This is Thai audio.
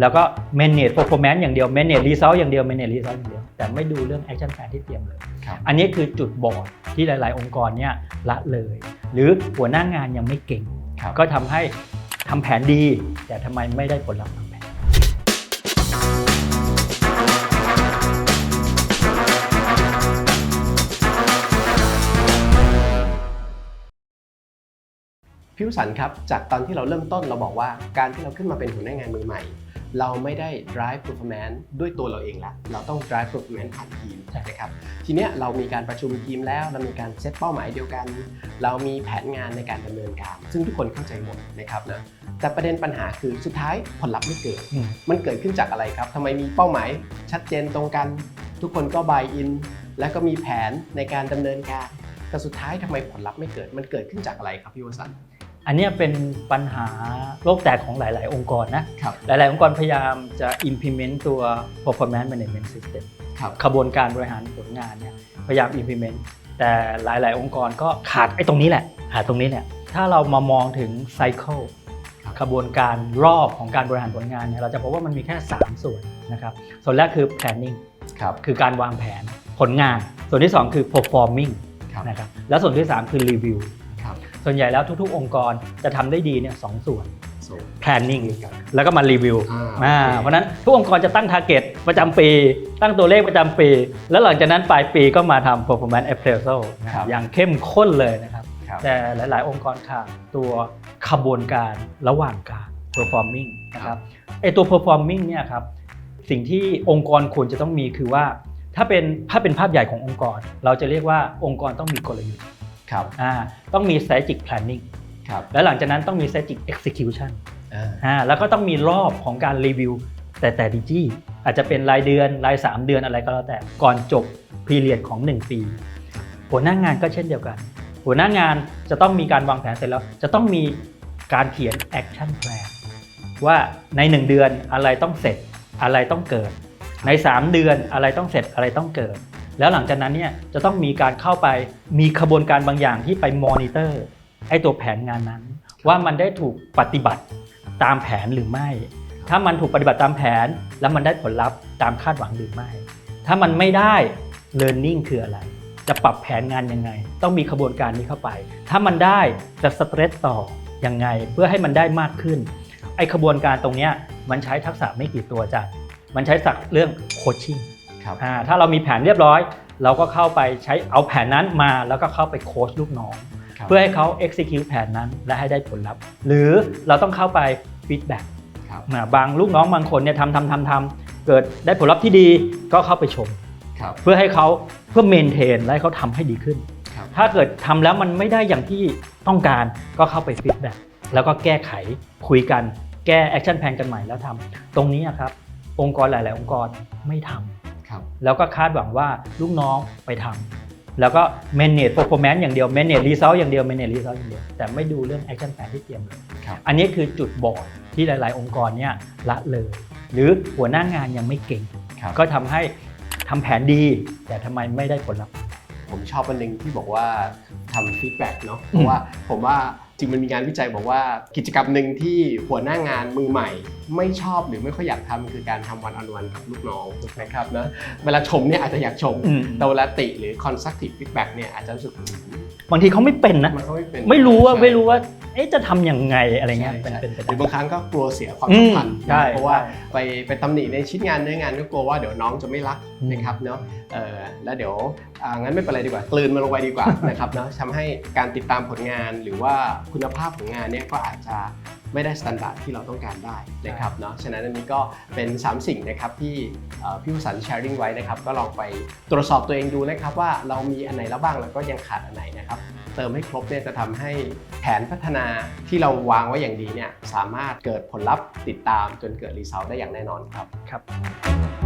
แล้วก็ manage performance อย่างเดียว manage result อย่างเดียว manage result อย่างเดียว แต่ไม่ดูเรื่อง action plan ที่เตรียมเลยครับอันนี้คือจุดบอดที่หลาย ๆ องค์กรเนี่ยละเลย หรือหัวหน้างานยังไม่เก่งครับก็ทำให้ทำแผนดี แต่ทำไมไม่ได้ผลลัพธ์ตามแผนพี่วสันต์ครับ จากตอนที่เราเริ่มต้นเราบอกว่าการที่เราขึ้นมาเป็นหัวหน้างานมือใหม่ เราไม่ได้ drive performance ด้วยตัวเราเองละเราต้อง drive performance ผ่านทีมใช่นะครับทีเนี้ยเรามีการประชุมทีมแล้วเรามีการเซตเป้าหมายเดียวกัน เรามีแผนงานในการดำเนินการ ซึ่งทุกคนเข้าใจหมดนะครับนะแต่ประเด็นปัญหาคือสุดท้ายผลลัพธ์ไม่เกิดอืมมันเกิดขึ้นจากอะไรครับทำไมมีเป้าหมายชัดเจนตรงกัน ทุกคนก็ buy in แล้วก็มีแผนในการดำเนินการแต่สุดท้ายทำไมผลลัพธ์ไม่เกิด มันเกิดขึ้นจากอะไรครับพี่วสันต์ อันเนี้ยเป็นปัญหาโลกแตกของหลาย ๆ องค์กรนะครับหลาย ๆ องค์กรพยายามจะ implement ตัว performance management system ครับขบวนการบริหารผลงานเนี่ยพยายาม implement แต่หลาย ๆ องค์กรก็ขาดไอ้ตรงนี้แหละขาดตรงนี้เนี่ยถ้าเรามามองถึง cycle ครับขบวนการรอบของการบริหารผลงานเนี่ยเราจะพบว่ามันมีแค่ 3 ส่วนนะครับ ส่วนแรกคือ planning ครับคือการวางแผนผลงาน ส่วนที่ 2 คือ performing ครับนะครับแล้วส่วนที่ 3 คือ review ครับ ส่วนใหญ่แล้วทุกๆ องค์กรจะทำได้ดีเนี่ยสองส่วนโซ่ planning ครับแล้วก็มารีวิวอ่าอ่าโอเค เพราะฉะนั้นทุกองค์กรจะตั้ง target ประจำปี ตั้งตัวเลขประจำปี แล้วหลังจากนั้นปลายปีก็มาทำ performance appraisal นะครับ อย่างเข้มข้นเลยนะครับ ครับ แต่หลาย ๆ องค์กรขาดตัวขบวนการระหว่างการ performing นะครับไอตัว performing เนี่ยครับสิ่งที่องค์กรควรจะต้องมีคือว่า ถ้าเป็นถ้าเป็นภาพใหญ่ขององค์กร เราจะเรียกว่าองค์กรต้องมีกลยุทธ์ ครับอ่าต้องมี strategic planning ครับและหลังจากนั้นต้องมี strategic execution อ่าอ่าแล้วก็ต้องมีรอบของการรีวิว แต่แต่ดีจีอาจจะเป็นรายเดือนราย 3 เดือนอะไรก็แล้วแต่ก่อนจบพีเรียดของ 1 ปี หัวหน้างานก็เช่นเดียวกัน หัวหน้างานจะต้องมีการวางแผนเสร็จแล้ว จะต้องมีการเขียน action plan ว่าใน 1 เดือนอะไรต้องเสร็จอะไรต้องเกิด ใน 3 เดือนอะไรต้องเสร็จอะไรต้องเกิด แล้วหลังจากนั้นเนี่ยจะต้องมีการเข้าไปมีขบวนการบางอย่างที่ไปมอนิเตอร์ไอ้ตัวแผนงานนั้น ว่ามันได้ถูกปฏิบัติตามแผนหรือไม่ ถ้ามันถูกปฏิบัติตามแผน แล้วมันได้ผลลัพธ์ตามคาดหวังหรือไม่ ถ้ามันไม่ได้ learning คืออะไร จะปรับแผนงานยังไง ต้องมีขบวนการนี้เข้าไป ถ้ามันได้จะสเตรสต่อยังไงเพื่อให้มันได้มากขึ้น ไอ้ขบวนการตรงเนี้ยมันใช้ทักษะไม่กี่ตัวจ้ะมันใช้สักเรื่องโคชชิ่ง ครับอ่าถ้าเรามีแผนเรียบร้อย เราก็เข้าไปใช้เอาแผนนั้นมาแล้วก็เข้าไปโค้ชลูกน้องครับเพื่อให้เขา execute แผนนั้นและให้ได้ผลลัพธ์ หรือเราต้องเข้าไป feedback ครับอ่าบางลูกน้องบางคนเนี่ยทำทำทำทำเกิดได้ผลลัพธ์ที่ดีก็เข้าไปชมครับเพื่อให้เขาเพื่อ maintain และให้เขาทำให้ดีขึ้นครับถ้าเกิดทำแล้วมันไม่ได้อย่างที่ต้องการก็เข้าไป feedback แล้วก็แก้ไขคุยกัน แก้ action plan กันใหม่แล้วทำตรงนี้อะครับองค์กรหลาย ๆ องค์กรไม่ทำครับ แล้วก็คาดหวังว่าลูกน้องไปทำแล้วก็ manage performance อย่างเดียว manage result อย่างเดียว manage result อย่างเดียว แต่ไม่ดูเรื่อง action plan ที่เตรียมเลยครับอันนี้คือจุดบอดที่หลาย ๆ องค์กรเนี่ยละเลย หรือหัวหน้างานยังไม่เก่งครับก็ทำให้ทำแผนดี แต่ทำไมไม่ได้ผลลัพธ์ ผมชอบอันหนึงที่บอกว่าทำฟีดแบ็กเนาะเพราะว่าผมว่าจริงมันมีงานวิจัยบอกว่ากิจกรรมหนึ่งที่หัวหน้างานมือใหม่ ไม่ชอบหรือไม่ค่อยอยากทำคือการทำวันออนวันกับลูกน้องนะครับนะเวลาชมเนี่ยอาจจะอยากชม อืม แต่เวลาติหรือ constructive feedback เนี่ยอาจจะรู้สึกอืม บางทีเขาไม่เป็นนะ มันก็ไม่เป็นไม่รู้ว่าใช่ไม่รู้ว่าเอ๊ะจะทำยังไงอะไรเงี้ยใช่เป็นใช่เป็นไปหรือบางครั้งก็กลัวเสียความอืสัมมพันธ์ใช่เพราะว่าใช่ไปไปตำหนิในชิ้นงานเนื้องานก็กลัวว่าเดี๋ยวน้องจะไม่รักอืม นะครับเนาะเออแล้วเดี๋ยวอ่างั้นไม่เป็นไรดีกว่ากลืนมันลงไปดีกว่า นะครับเนาะทำให้การติดตามผลงานหรือว่าคุณภาพของงานเนี่ยก็อาจจะ ไม่ได้สแตนดาร์ดที่เราต้องการได้นะครับเนาะฉะนั้นอันนี้ก็เป็น 3 สิ่งนะครับที่เอ่อพี่วสันต์แชร์ริ่งไว้นะครับก็ลองไปตรวจสอบตัวเองดูนะครับว่าเรามีอันไหนแล้วบ้างแล้วก็ยังขาดอันไหนนะครับเติมให้ครบเนี่ยจะทำให้แผนพัฒนาที่เราวางไว้อย่างดีเนี่ยสามารถเกิดผลลัพธ์ติดตามจนเกิดรีเซลได้อย่างแน่นอนครับครับ